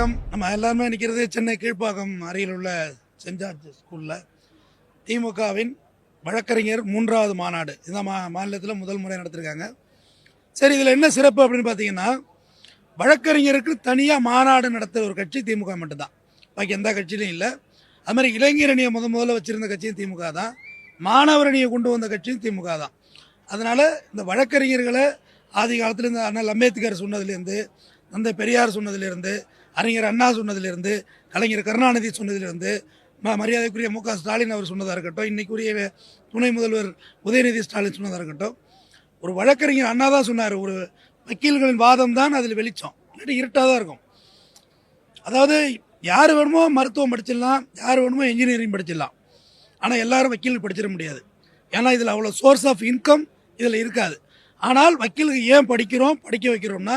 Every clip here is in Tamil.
வணக்கம். நம்ம எல்லாருமே நிற்கிறது சென்னை கீழ்ப்பாக்கம் அருகில் உள்ள சென்ட் ஜார்ஜ் ஸ்கூலில். திமுகவின் வழக்கறிஞர் மூன்றாவது மாநாடு. இந்த மா மாநிலத்தில் முதல் முறை நடத்திருக்காங்க. சரி இதில் என்ன சிறப்பு அப்படின்னு பார்த்தீங்கன்னா வழக்கறிஞருக்கு தனியாக மாநாடு நடத்த ஒரு கட்சி திமுக மட்டும்தான். பாக்கி எந்த கட்சியிலும் இல்லை. அது மாதிரி இளைஞரணியை முத முதல்ல வச்சுருந்த கட்சியும் திமுக தான். மாணவரணியை கொண்டு வந்த கட்சியும் திமுக தான். அதனால் இந்த வழக்கறிஞர்களை ஆதி காலத்தில் இந்த அண்ணல் அம்பேத்கர் சொன்னதுலேருந்து தந்தை பெரியார் சொன்னதுலேருந்து அறிஞர் அண்ணா சொன்னதிலிருந்து கலைஞர் கருணாநிதி சொன்னதிலிருந்து ம மரியாதைக்குரிய மு க ஸ்டாலின் அவர் சொன்னதாக இருக்கட்டும் இன்றைக்குரிய துணை முதல்வர் உதயநிதி ஸ்டாலின் சொன்னதாக இருக்கட்டும் ஒரு வழக்கறிஞர் அண்ணா தான் சொன்னார் ஒரு வக்கீல்களின் வாதம் தான் அதில் வெளிச்சம். இல்லாட்டி இருட்டாக தான் இருக்கும். அதாவது யார் வேணுமோ மருத்துவம் படிச்சிடலாம் யார் வேணுமோ இன்ஜினியரிங் படிச்சிடலாம். ஆனால் எல்லாரும் வக்கீல் படிச்சிட முடியாது. ஏன்னா இதில் அவ்வளோ சோர்ஸ் ஆஃப் இன்கம் இதில் இருக்காது. ஆனால் வக்கீலுக்கு ஏன் படிக்கிறோம் படிக்க வைக்கிறோம்னா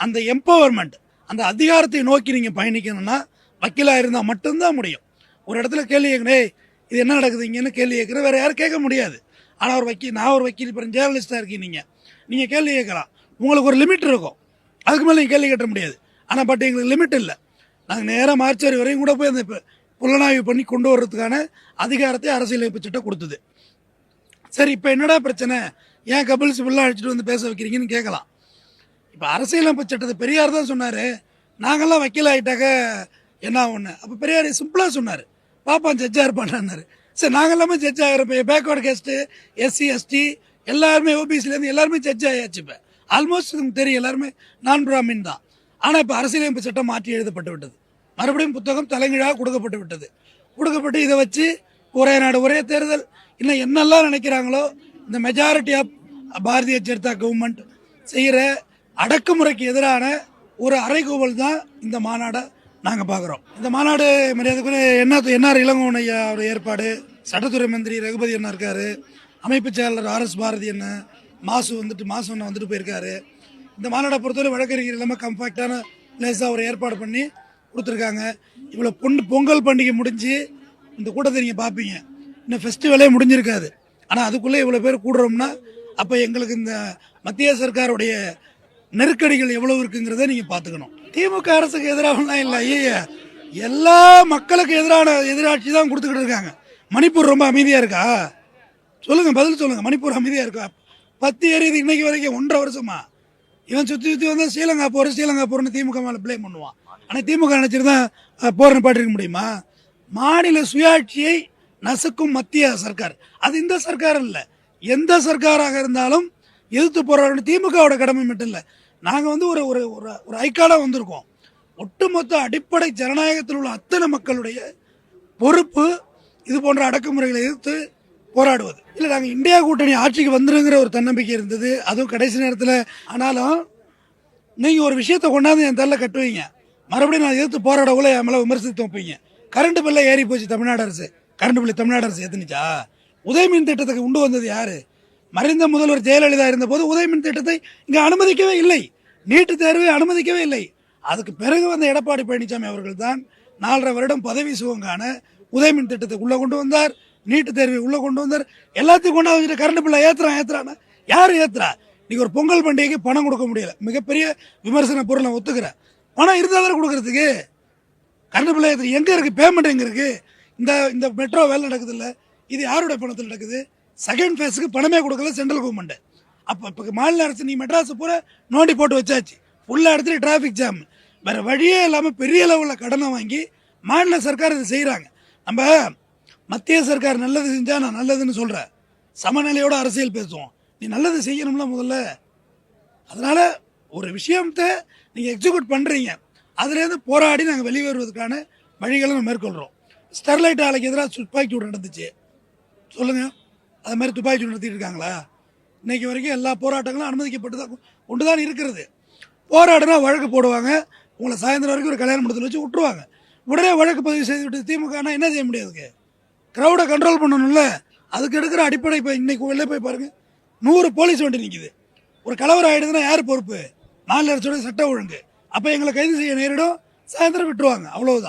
அந்த எம்பவர்மெண்ட் அந்த அதிகாரத்தை நோக்கி நீங்கள் பயணிக்கணும்னா வக்கீலாக இருந்தால் மட்டும்தான் முடியும். ஒரு இடத்துல கேள்வி கேட்கணும் இது என்ன நடக்குது? இங்கேன்னு கேள்வி கேட்குற? வேறு யாரும் கேட்க முடியாது. ஆனால் ஒரு வக்கீல் நான் ஒரு வக்கீல் இப்போ ஜேர்னலிஸ்ட்டாக இருக்கீங்க நீங்கள் நீங்கள் கேள்வி கேட்கலாம். உங்களுக்கு ஒரு லிமிட் இருக்கும். அதுக்கு மேலே நீங்கள் கேள்வி கேட்ட முடியாது. ஆனால் பட் எங்களுக்கு லிமிட் இல்லை. நாங்கள் நேராக மார்ச் வரையும் கூட போய் அந்த புலனாய்வு பண்ணி கொண்டு வர்றதுக்கான அதிகாரத்தை அரசியலமைப்பு சட்டம் கொடுத்தது. சரி இப்போ என்னடா பிரச்சனை? ஏன் கபில் சிபில்லாம் அழைச்சிட்டு வந்து பேச வைக்கிறீங்கன்னு கேட்கலாம். இப்போ அரசியலமைப்பு சட்டத்தை பெரியார் தான் சொன்னார். நாங்கள்லாம் வக்கீல் ஆகிட்டாக்க என்ன ஒன்று அப்போ பெரியார் சிம்பிளாக சொன்னார். பாப்பான் ஜட்ஜாக இருப்பான்னாரு சரி நாங்கள் எல்லாமே ஜட்ஜ் ஆகிறப்ப பேக்வர்டு கேஸ்ட்டு எஸ்சி எஸ்டி எல்லாருமே ஓபிசிலேருந்து எல்லாருமே ஜட்ஜ் ஆகியாச்சு இப்போ. ஆல்மோஸ்ட் உங்களுக்கு தெரியும் எல்லாருமே நான் பிராமின் தான். ஆனால் இப்போ அரசியலமைப்பு சட்டம் மாற்றி எழுதப்பட்டு விட்டது. மறுபடியும் புத்தகம் தலைகீழாக கொடுக்கப்பட்டு விட்டது. கொடுக்கப்பட்டு இதை வச்சு ஒரே நாடு ஒரே தேர்தல். இன்னும் என்னெல்லாம் நினைக்கிறாங்களோ இந்த majority of Bharatiya Janata government செய்கிற அடக்குமுறைக்கு எதிரான ஒரு அறைகூவல் தான் இந்த மாநாடை நாங்கள் பார்க்குறோம் இந்த மாநாடு மரியாதைக்குரிய என்ன என்ஆர் இளங்கோவன் ஐயா அவர் ஏற்பாடு சட்டத்துறை மந்திரி ரகுபதி அண்ணா இருக்காரு அமைப்பு செயலாளர் ஆர்எஸ் பாரதி அண்ணன் மாசு வந்துட்டு மாசு அண்ணன் வந்துட்டு போயிருக்காரு. இந்த மாநாடை பொறுத்தவரை வழக்கறிஞர் இல்லாமல் கம்ஃபர்டான பிளேஸாக ஒரு ஏற்பாடு பண்ணி கொடுத்துருக்காங்க. இவ்வளோ பொன் பொங்கல் பண்டிகை முடிஞ்சு இந்த கூட்டத்தை நீங்கள் பார்ப்பீங்க இன்னும் ஃபெஸ்டிவலே முடிஞ்சிருக்காது. ஆனால் அதுக்குள்ளே இவ்வளோ பேர் கூடுறோம்னா அப்போ எங்களுக்கு இந்த மத்திய சர்க்காருடைய நெருக்கடிகள் எவ்வளவு இருக்குங்கிறத நீங்கள் பார்த்துக்கணும். திமுக அரசுக்கு எதிராகலாம் இல்லை ஐயா எல்லா மக்களுக்கு எதிரான எதிராட்சி தான் கொடுத்துக்கிட்டு இருக்காங்க. மணிப்பூர் ரொம்ப அமைதியாக இருக்கா? சொல்லுங்கள் பதில் சொல்லுங்கள் மணிப்பூர் அமைதியாக இருக்கா? பத்து எரியுது இன்னைக்கு வரைக்கும் ஒன்றரை வருஷமா? இவன் சுற்றி சுற்றி வந்தால் ஸ்ரீலங்கா போகிற ஸ்ரீலங்கா போர்னு திமுக மேலே பிளேம் பண்ணுவான். ஆனால் திமுக நினச்சிட்டு தான் அஹ், போர் நிப்பாட்டிருக்க முடியுமா? மாநில சுயாட்சியை நசுக்கும் மத்திய சர்க்கார். அது இந்த சர்க்கார் இல்லை. எந்த சர்க்காராக இருந்தாலும் எதிர்த்து போராடணும் திமுகவோட கடமை மட்டும் இல்லை. நாங்கள் வந்து ஒரு ஒரு ஒரு ஒரு ஐக்காடாக வந்திருக்கோம். ஒட்டுமொத்த அடிப்படை ஜனநாயகத்தில் உள்ள அத்தனை மக்களுடைய பொறுப்பு இது போன்ற அடக்குமுறைகளை எதிர்த்து போராடுவது. இல்லை நாங்கள் இந்தியா கூட்டணி ஆட்சிக்கு வந்துருங்கிற ஒரு தன்னம்பிக்கை இருந்தது. அதுவும் கடைசி நேரத்தில். ஆனாலும் நீங்கள் ஒரு விஷயத்தை கொண்டாந்து என் தள்ள கட்டுவீங்க. மறுபடியும் நான் எதிர்த்து போராடக்குள்ள என் மேலே விமர்சித்து வைப்பீங்க கரண்ட் பில்லை ஏறி போச்சு தமிழ்நாடு அரசு. கரண்ட் பில்லு தமிழ்நாடு அரசு ஏத்துனுச்சா? உதயமின் திட்டத்துக்கு உண்டு வந்தது யார்? மறைந்த முதல்வர் ஜெயலலிதா இருந்தபோது உதயமின் திட்டத்தை இங்கே அனுமதிக்கவே இல்லை. நீட்டு தேர்வை அனுமதிக்கவே இல்லை. அதுக்கு பிறகு வந்த எடப்பாடி பழனிசாமி அவர்கள் தான் நாலரை வருடம் பதவி சுகங்கான உதயமின் திட்டத்தை உள்ளே கொண்டு வந்தார் நீட்டு தேர்வை உள்ளே கொண்டு வந்தார். எல்லாத்தையும் கொண்டாந்து வச்சுட்டு கரண்ட் பில்லை ஏத்துறான்? ஏற்றுறான்னு யார் ஏத்துறா? இன்னைக்கு ஒரு பொங்கல் பண்டிகைக்கு பணம் கொடுக்க முடியல. மிகப்பெரிய விமர்சன பொருள் நான் ஒத்துக்கிறேன். பணம் இருந்தால் தானே கொடுக்குறதுக்கு? கரண்ட் பிள்ளை ஏற்று எங்கே இருக்குது பேமெண்ட் எங்கே இருக்குது இந்த இந்த மெட்ரோ வேலை நடக்குது இல்லை இது யாருடைய பணத்தில் நடக்குது? செகண்ட் ஃபேஸுக்கு பணமே கொடுக்கல சென்ட்ரல் கவர்மெண்ட்டு அப்போ இப்போ மாநில அரசு நீ மெட்ராஸை பூரா நோண்டி போட்டு வச்சாச்சு. ஃபுல்லாக இடத்துல டிராஃபிக் ஜாம் வேறு வழியே இல்லாமல் பெரிய லெவலில் கடனை வாங்கி மாநில சர்க்கார் இதை செய்கிறாங்க நம்ம மத்திய சர்க்கார் நல்லது செஞ்சால் நான் நல்லதுன்னு சொல்கிறேன் சமநிலையோட அரசியல் பேசுவோம். நீ நல்லது செய்யணும்ல முதல்ல. அதனால் ஒரு விஷயத்தை நீங்கள் எக்ஸிக்யூட் பண்ணுறீங்க அதுலேருந்து போராடி நாங்கள் வெளியே வருவதற்கான வழிகளை நம்ம மேற்கொள்கிறோம் ஸ்டெர்லைட் ஆலைக்கு எதிராக துப்பாக்கி சூடு நடந்துச்சு. சொல்லுங்கள் அது மாதிரி துப்பாக்கி சூடு நடத்திட்டு இருக்காங்களா? இன்றைக்கி வரைக்கும் எல்லா போராட்டங்களும் அனுமதிக்கப்பட்டு தான் கொண்டு தான் இருக்கிறது. போராடினா வழக்கு போடுவாங்க. உங்களை சாயந்தரம் வரைக்கும் ஒரு கல்யாண மண்டபத்தில் வச்சு விட்டுருவாங்க. உடனே வழக்கு பதிவு செய்து விட்டு திமுகனா என்ன செய்ய முடியாதுக்கு க்ரௌடை கண்ட்ரோல் பண்ணணும்ல. அதுக்கு எடுக்கிற அடிப்படை இப்போ இன்றைக்கி வெளில போய் பாருங்கள் நூறு போலீஸ் வண்டி நிற்கிது ஒரு கலவரம் ஆகிடுதுன்னா யார் பொறுப்பு? நாலு லட்சம் சட்ட ஒழுங்கு. அப்போ எங்களை கைது செய்ய நேரிடும். சாயந்தரம் விட்டுருவாங்க. அவ்வளோதான்